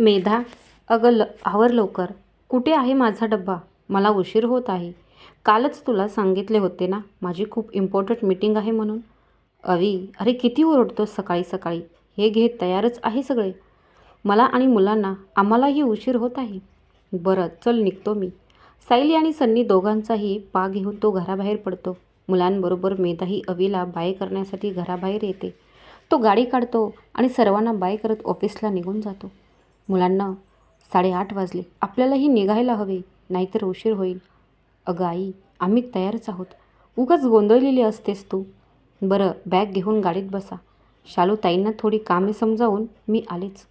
मेधा अगं ल आवर लवकर. कुठे आहे माझा डब्बा? मला उशीर होत आहे. कालच तुला सांगितले होते ना माझी खूप इम्पॉर्टंट मीटिंग आहे म्हणून. अवी अरे किती ओरडतो सकाळी सकाळी? हे घे तयारच आहे सगळे. मला आणि मुलांना आम्हालाही उशीर होत आहे. बरं चल निघतो मी. सायली आणि सन्नी दोघांचाही पा घेऊन तो घराबाहेर पडतो. मुलांबरोबर मेधाही अवीला बाय करण्यासाठी घराबाहेर येते. तो गाडी काढतो आणि सर्वांना बाय करत ऑफिसला निघून जातो. मुलांना साडेआठ वाजले. आपल्यालाही निघायला हवे नाहीतर उशीर होईल. अगं आई आम्ही तयारच आहोत. उगाच गोंधळलेली असतेस तू. बरं बॅग घेऊन गाडीत बसा. शालू ताईंना थोडी कामे समजावून मी आलेच.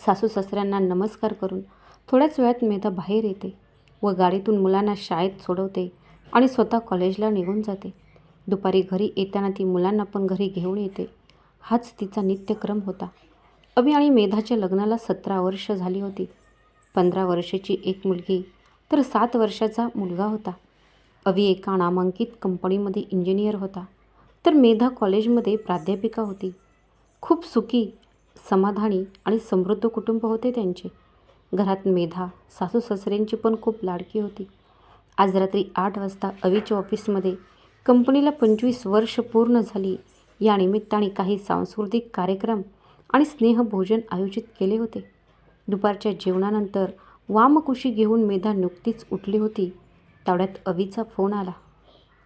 सासू सासऱ्यांना नमस्कार करून थोड्याच वेळात मेधा बाहेर येते व गाडीतून मुलांना शाळेत सोडवते आणि स्वतः कॉलेजला निघून जाते. दुपारी घरी येताना ती मुलांना पण घरी घेऊन येते. हाच तिचा नित्यक्रम होता. अभि आणि मेधाच्या लग्नाला सतरा वर्ष झाली होती. पंधरा वर्षाची एक मुलगी तर सात वर्षाचा मुलगा होता. अभि एका नामांकित कंपनीमध्ये इंजिनियर होता. तर मेधा कॉलेजमध्ये प्राध्यापिका होती. खूप सुखी समाधानी आणि समृद्ध कुटुंब होते त्यांचे. घरात मेधा सासू सासऱ्यांची पण खूप लाडकी होती. आज रात्री आठ वाजता अवीच्या ऑफिसमध्ये कंपनीला पंचवीस वर्ष पूर्ण झाली. या निमित्ताने काही सांस्कृतिक कार्यक्रम आणि स्नेहभोजन आयोजित केले होते. दुपारच्या जेवणानंतर वामकुशी घेऊन मेधा नुकतीच उठली होती. तेवढ्यात अवीचा फोन आला.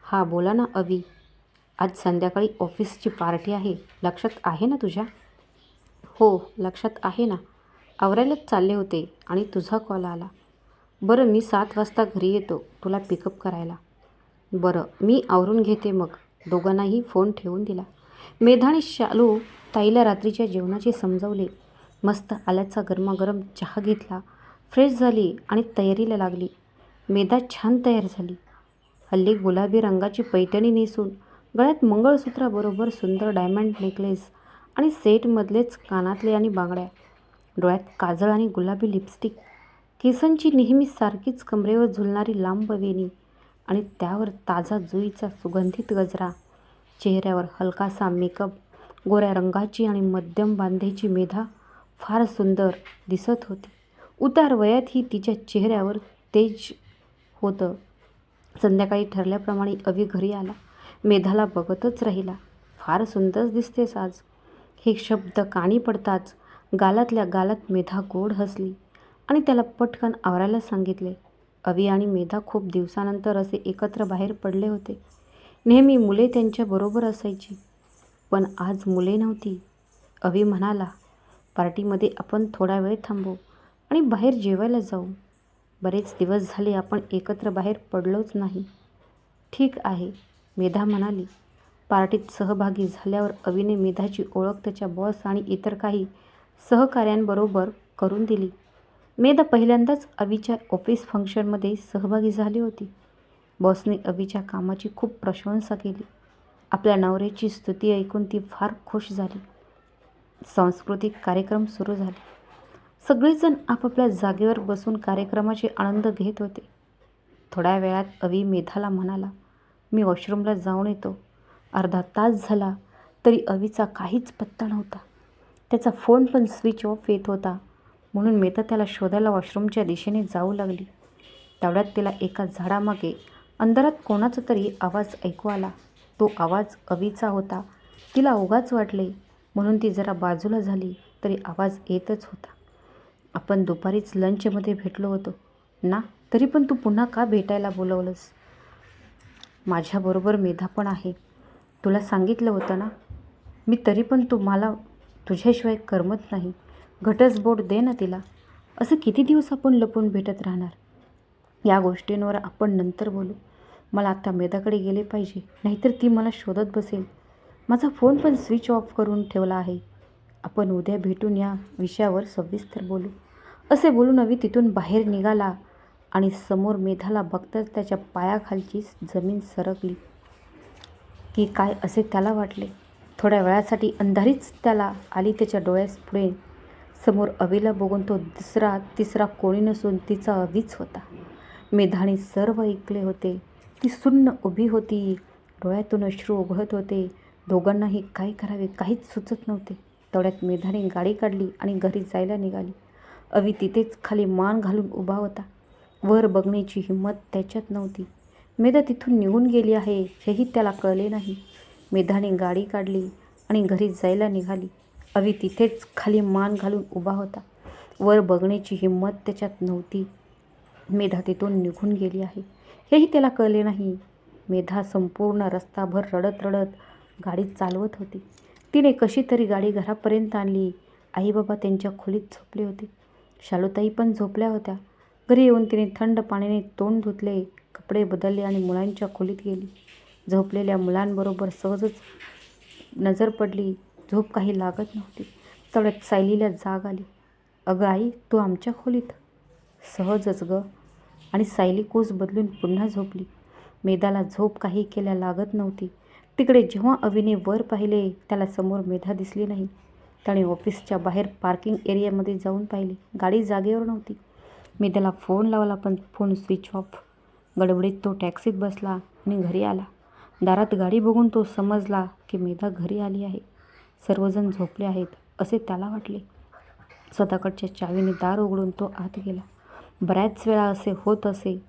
हा बोला ना अवी. आज संध्याकाळी ऑफिसची पार्टी आहे. लक्षात आहे ना तुझ्या? हो लक्षात आहे ना. आवरायलाच चालले होते आणि तुझा कॉल आला. बरं मी सात वाजता घरी येतो. तुला पिकअप करायला. बरं मी आवरून घेते मग. दोघांनाही फोन ठेवून दिला. मेधाने शालू ताईला रात्रीच्या जेवणाचे समजावले. मस्त आल्याचा गरमागरम चहा घेतला. फ्रेश झाली आणि तयारीला लागली. मेदा छान तयार झाली. हल्ली गुलाबी रंगाची पैठणी नेसून गळ्यात मंगळसूत्राबरोबर सुंदर डायमंड नेकलेस आणि सेटमधलेच कानातले आणि बांगड्या डोळ्यात काजळ आणि गुलाबी लिपस्टिक केसांची नेहमी सारखीच कमरेवर झुलणारी लांब वेणी आणि त्यावर ताजा जुईचा सुगंधित गजरा चेहऱ्यावर हलकासा मेकअप गोऱ्या रंगाची आणि मध्यम बांधेची मेधा फार सुंदर दिसत होती. उतार वयातही तिच्या चेहऱ्यावर तेज होतं. संध्याकाळी ठरल्याप्रमाणे अवी घरी आला. मेधाला बघतच राहिला. फार सुंदर दिसतेस आज. हे शब्द काणी पडताच गालातल्या गालात मेधा गोड हसली आणि त्याला पटकन आवरायला सांगितले. अवी आणि मेधा खूप दिवसानंतर असे एकत्र बाहेर पडले होते. नेहमी मुले त्यांच्याबरोबर असायची. पण आज मुले नव्हती. अवी म्हणाला पार्टीमध्ये आपण थोडा वेळ थांबू आणि बाहेर जेवायला जाऊ. बरेच दिवस झाले आपण एकत्र बाहेर पडलोच नाही. ठीक आहे मेधा म्हणाली. पार्टीत सहभागी झाल्यावर अविने मेधाची ओळख त्याच्या बॉस आणि इतर काही सहकाऱ्यांबरोबर करून दिली. मेधा पहिल्यांदाच अवीच्या ऑफिस फंक्शनमध्ये सहभागी झाली होती. बॉसने अवीच्या कामाची खूप प्रशंसा केली. आपल्या नवऱ्याची स्तुती ऐकून ती फार खुश झाली. सांस्कृतिक कार्यक्रम सुरू झाले. सगळेजण आपापल्या जागेवर बसून कार्यक्रमाचे आनंद घेत होते. थोड्या वेळात अवी मेधाला म्हणाला मी वॉशरूमला जाऊन येतो. अर्धा तास झाला तरी अवीचा काहीच पत्ता नव्हता. त्याचा फोन पण स्विच ऑफ येत होता. म्हणून मेधा त्याला शोधायला वॉशरूमच्या दिशेने जाऊ लागली. तेवढ्यात तिला एका झाडामागे अंधारात कोणाचा तरी आवाज ऐकू आला. तो आवाज अवीचा होता. तिला उगाच वाटले म्हणून ती जरा बाजूला झाली तरी आवाज येतच होता. आपण दुपारीच लंचमध्ये भेटलो होतो. ना तरी पण तू पुन्हा का भेटायला बोलवलंस? माझ्याबरोबर मेधा पण आहे. तुला सांगितलं होतं ना? मी तरी पण तुम्हाला तुझ्याशिवाय करमत नाही. घटस्फोट दे ना तिला. असं किती दिवस आपण लपून भेटत राहणार? या गोष्टींवर आपण नंतर बोलू. मला आत्ता मेधाकडे गेले पाहिजे नाहीतर ती मला शोधत बसेल. माझा फोन पण स्विच ऑफ करून ठेवला आहे. आपण उद्या भेटून या विषयावर सविस्तर बोलू. असे बोलून अवी तिथून बाहेर निघाला आणि समोर मेधाला बघताच त्याच्या पायाखालची जमीन सरकली. की काय असे त्याला वाटले? थोड्या वेळासाठी अंधारीच त्याला आली त्याच्या डोळ्यास पुढे. समोर अवीला बघून तो दुसरा तिसरा कोणी नसून तिचा अवीच होता. मेधाने सर्व ऐकले होते. ती सुन्न उभी होती. डोळ्यातून अश्रू उघळत होते. दोघांनाही काय करावे काहीच सुचत नव्हते. तेवढ्यात मेधाने गाडी काढली आणि घरी जायला निघाली. अवी तिथेच खाली मान घालून उभा होता. वर बघण्याची हिंमत त्याच्यात नव्हती. मेधा तिथून निघून गेली आहे हेही त्याला कळले नाही. मेधाने गाडी काढली आणि घरी जायला निघाली. अवी तिथेच खाली मान घालून उभा होता. वर बघण्याची हिंमत त्याच्यात नव्हती. मेधा तिथून निघून गेली आहे. हेही त्याला कळले नाही. मेधा संपूर्ण रस्ताभर रडत रडत गाडी चालवत होती. तिने कशी तरी गाडी घरापर्यंत आणली. आई बाबा त्यांच्या खोलीत झोपले होते. शालूताई पण झोपल्या होत्या. घरी येऊन तिने थंड पाण्याने तोंड धुतले कपडे बदलले आणि मुलांच्या खोलीत गेली. झोपलेल्या मुलांबरोबर सहजच नजर पडली. झोप काही लागत नव्हती. तेवढ्यात सायलीला जाग आली. अगं आई तू आमच्या खोलीत सहजच गं. आणि सायली कोस बदलून पुन्हा झोपली. मेधाला झोप काही केल्या लागत नव्हती. तिकडे जेव्हा अविने वर पाहिले त्याला समोर मेधा दिसली नाही. त्याने ऑफिसच्या बाहेर पार्किंग एरियामध्ये जाऊन पाहिले. गाडी जागेवर नव्हती. मेधाला फोन लावला पण फोन स्विच ऑफ. गडबडीत तो टॅक्सीत बसला आणि घरी आला. दारात गाडी बघून तो समजला की मेधा घरी आली आहे. सर्वजण झोपले आहेत असे त्याला वाटले. स्वतःकडच्या चावीने दार उघडून तो आत गेला. बऱ्याच वेळा असे होत असे.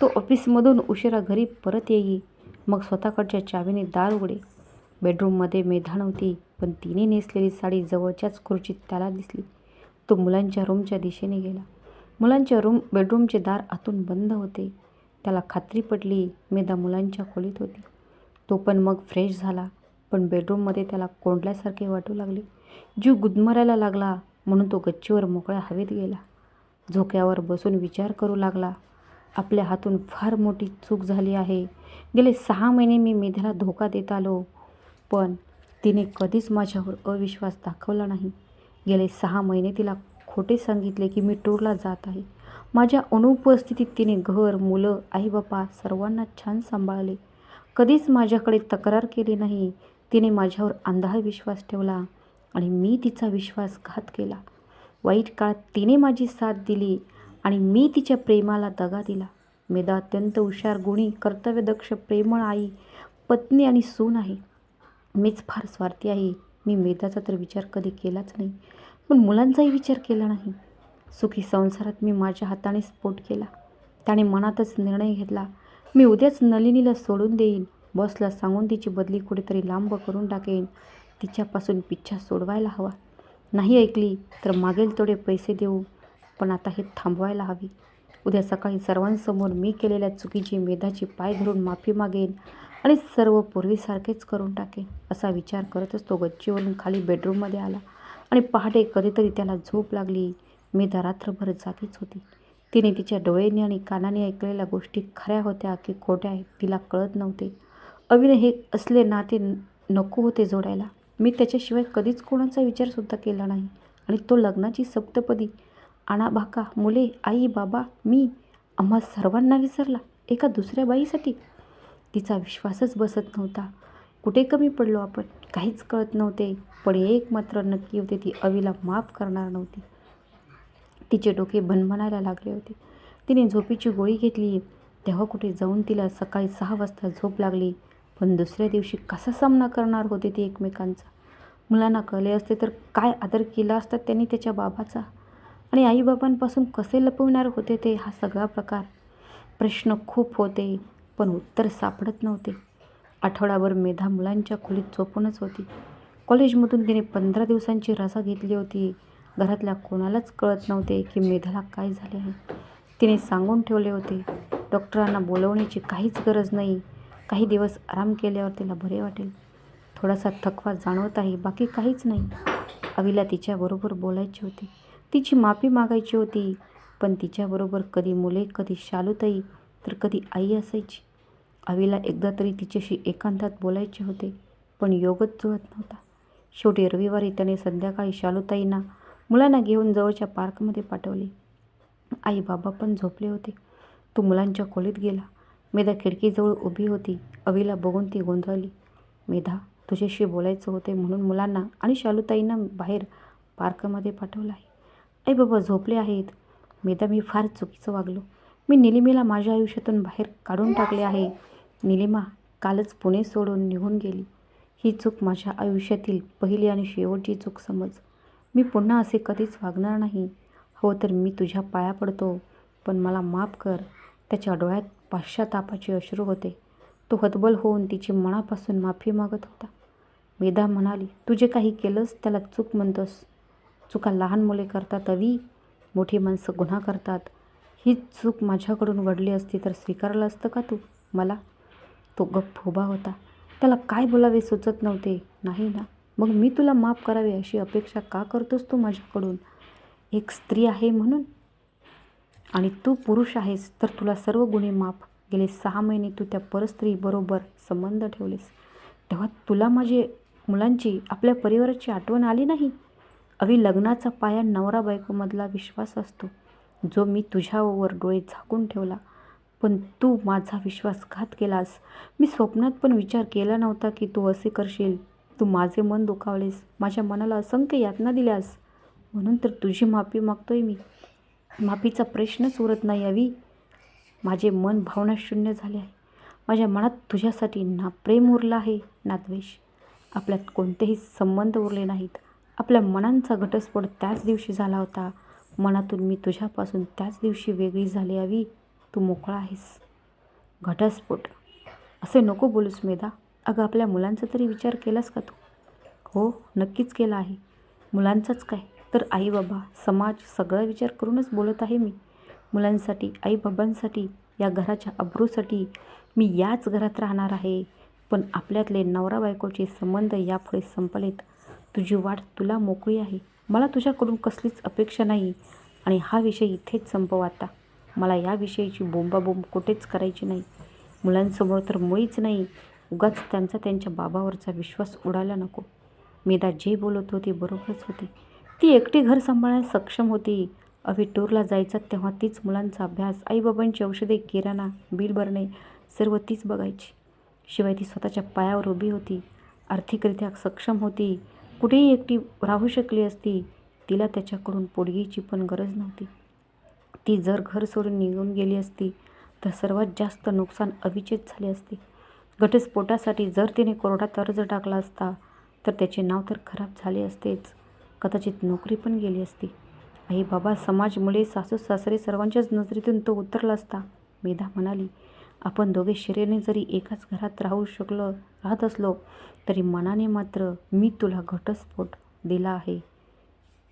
तो ऑफिसमधून उशिरा घरी परत येई. मग स्वतःकडच्या चावीने दार उघडे. बेडरूममध्ये मेधा नव्हती पण तिने नेसलेली साडी जवळच्याच खुर्चीत त्याला दिसली. तो मुलांच्या रूमच्या दिशेने गेला. मुलांच्या रूम बेडरूमचे दार आतून बंद होते. त्याला खात्री पडली मेधा मुलांच्या खोलीत होती. तो पण मग फ्रेश झाला पण बेडरूममध्ये त्याला कोंडल्यासारखे वाटू लागले. जीव गुदमरायला लागला म्हणून तो गच्चीवर मोकळ्या हवेत गेला. झोक्यावर बसून विचार करू लागला. आपल्या हातून फार मोठी चूक झाली आहे. गेले सहा महिने मी मेधाला धोका देत आलो. पण तिने कधीच माझ्यावर अविश्वास दाखवला नाही. गेले सहा महिने तिला खोटे सांगितले की मी टूरला जात आहे. माझ्या अनुपस्थितीत तिने घर मुलं आईबापा सर्वांना छान सांभाळले. कधीच माझ्याकडे तक्रार केली नाही. तिने माझ्यावर अंधार विश्वास ठेवला आणि मी तिचा विश्वासघात केला. वाईट काळात तिने माझी साथ दिली आणि मी तिच्या प्रेमाला दगा दिला. मेधा अत्यंत हुशार गुणी कर्तव्यदक्ष प्रेमळ आई पत्नी आणि सून आहे. मीच फार स्वार्थी आहे. मी मेधाचा तर विचार कधी केलाच नाही. पण मुलांचाही विचार केला नाही. सुखी संसारात मी माझ्या हाताने स्फोट केला. त्याने मनातच निर्णय घेतला. मी उद्याच नलिनीला सोडून देईन. बॉसला सांगून तिची बदली कुठेतरी लांब करून टाकेन. तिच्यापासून पिच्छा सोडवायला हवा. नाही ऐकली तर मागेल तेवढे पैसे देऊ. पण आता हे थांबवायला हवी. उद्या सकाळी सर्वांसमोर मी केलेल्या चुकीची मेधाची पाय धरून माफी मागेन आणि सर्व पूर्वीसारखेच करून टाकेन असा विचार करतच तो गच्चीवरून खाली बेडरूममध्ये आला आणि पहाटे कधीतरी त्याला झोप लागली. मेधा रात्रभर जागीच होती. तिने तिच्या डोळ्यांनी आणि कानाने ऐकलेल्या गोष्टी खऱ्या होत्या की खोट्या तिला कळत नव्हते. अविने हे असले नाते नको होते जोडायला. मी त्याच्याशिवाय कधीच कोणाचा विचारसुद्धा केला नाही. आणि तो लग्नाची सप्तपदी आणाभाका मुले आई बाबा मी आम्हा सर्वांना विसरला एका दुसऱ्या बाईसाठी. तिचा विश्वासच बसत नव्हता. कुठे कमी पडलो आपण? काहीच कळत नव्हते. पण एक मात्र नक्की होते ती अवीला माफ करणार नव्हती. तिचे डोके भनभनायला लागले होते. तिने झोपीची गोळी घेतली तेव्हा कुठे जाऊन तिला सकाळी सहा वाजता झोप लागली. पण दुसऱ्या दिवशी कसा सामना करणार होते ते एकमेकांचा? मुलांना कळले असते तर काय आदर केला असता त्यांनी त्याच्या बाबाचा? आणि आईबाबांपासून कसे लपविणार होते ते हा सगळा प्रकार? प्रश्न खूप होते पण उत्तर सापडत नव्हते. आठवडाभर मेधा मुलांच्या खोलीत झोपूनच होती. कॉलेजमधून तिने पंधरा दिवसांची रजा घेतली होती. घरातल्या कोणालाच कळत नव्हते की मेधाला काय झाले आहे. तिने सांगून ठेवले होते डॉक्टरांना बोलवण्याची काहीच गरज नाही. काही दिवस आराम केल्यावर तिला बरे वाटेल. थोडासा थकवा जाणवत आहे बाकी काहीच नाही. अविला तिच्याबरोबर बोलायची होती. तिची माफी मागायची होती पण तिच्याबरोबर कधी मुले कधी शालूताई तर कधी आई असायची. अविला एकदा तरी तिच्याशी एकांतात बोलायचे होते पण योगच जुळत नव्हता. शेवटी रविवारी त्याने संध्याकाळी शालूताईंना मुलांना घेऊन जवळच्या पार्कमध्ये पाठवले. आई बाबा पण झोपले होते. तो मुलांच्या खोलीत गेला. मेधा खिडकीजवळ उभी होती. अवीला बघून ती गोंधळली. मेधा तुझ्याशी बोलायचं होते म्हणून मुलांना आणि शालूताईंना बाहेर पार्कमध्ये पाठवलं आहे. आई बाबा झोपले आहेत. मेधा मी फार चुकीचं वागलो. मी निलिमेला माझ्या आयुष्यातून बाहेर काढून टाकले आहे. निलिमा कालच पुणे सोडून निघून गेली. ही चूक माझ्या आयुष्यातील पहिली आणि शेवटची चूक समज. मी पुन्हा असे कधीच वागणार नाही. हो तर मी तुझ्या पाया पडतो. पण मला माफ कर. त्याच्या डोळ्यात पाश्चातापाचे अश्रू होते. तो हतबल होऊन तिची मनापासून माफी मागत होता. मेधा म्हणाली तू जे काही केलंस त्याला चूक म्हणतोस. चुका लहान मुले करतात अवी मोठी माणसं गुन्हा करतात. ही चूक माझ्याकडून घडली असती तर स्वीकारलं असतं का तू? मला. तो गप्प उभा होता. त्याला काय बोलावे सुचत नव्हते. नाही ना. मग मी तुला माफ करावे अशी अपेक्षा का करतोस तू माझ्याकडून? एक स्त्री आहे म्हणून आणि तू पुरुष आहेस तर तुला सर्व गुन्हे माफ. गेले सहा महिने तू त्या परस्त्रीबरोबर संबंध ठेवलेस. तेव्हा तुला माझे मुलांची आपल्या परिवाराची आठवण आली नाही? अवी लग्नाचा पाया नवरा बायकोमधला विश्वास असतो जो मी तुझ्यावर डोळे झाकून ठेवला. पण तू माझा विश्वासघात केलास. मी स्वप्नात पण विचार केला नव्हता की तू असे करशील. तू माझे मन दुखावलेस. माझ्या मनाला असंख्य यातना दिल्यास. म्हणून तर तुझी माफी मागतोय मी. माफीचा प्रश्नच उरत नाही अवी. माझे मन भावनाशून्य झाले आहे. माझ्या मनात तुझ्यासाठी ना प्रेम उरलं आहे ना द्वेष. आपल्यात कोणतेही संबंध उरले नाहीत. आपल्या मनांचा घटस्फोट त्याच दिवशी झाला होता. मनातून मी तुझ्यापासून त्याच दिवशी वेगळी झाली हवी तू मोकळा आहेस. घटस्फोट. असे नको बोलूस मेधा. अगं आपल्या मुलांचा तरी विचार केलास का तू? हो नक्कीच केला आहे. मुलांचाच काय? तर आई बाबा समाज सगळा विचार करूनच बोलत आहे मी. मुलांसाठी आईबाबांसाठी या घराच्या अब्रूसाठी मी याच घरात राहणार आहे. पण आपल्यातले नवरा बायकोचे संबंध यापुढे संपलेत. तुझी वाट तुला मोकळी आहे. मला तुझ्याकडून कसलीच अपेक्षा नाही. आणि हा विषय इथेच संपव आता. मला या विषयीची बोंबाबोंब कुठेच करायची नाही. मुलांसमोर तर मुळीच नाही. उगाच त्यांचा त्यांच्या बाबावरचा विश्वास उडायला नको. मेधा जे बोलत होते बरोबरच होते. ती एकटी घर सांभाळण्यास सक्षम होती. अभि टूरला जायचं तेव्हा तीच मुलांचा अभ्यास आईबाबांची औषधे किराणा बिल भरणे सर्व तीच बघायची. शिवाय ती स्वतःच्या पायावर उभी होती. आर्थिकरित्या सक्षम होती. कुठेही एकटी राहू शकली असती तिला त्याच्याकडून पोडगीची पण गरज नव्हती. ती जर घर सोडून निघून गेली असती तर सर्वात जास्त नुकसान अविचेत झाले असते. घटस्फोटासाठी जर तिने कोर्टात अर्ज टाकला असता तर त्याचे नाव तर खराब झाले असतेच. कदाचित नोकरी पण गेली असती. आई बाबा समाज मुले सासू सासरे सर्वांच्याच नजरेतून तो उतरला असता. मेधा म्हणाली आपण दोघे शरीराने जरी एकाच घरात राहू शकलो राहत असलो तरी मनाने मात्र मी तुला घटस्फोट दिला आहे.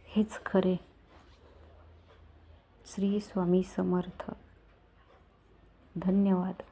हेच खरे. श्री स्वामी समर्थ. धन्यवाद.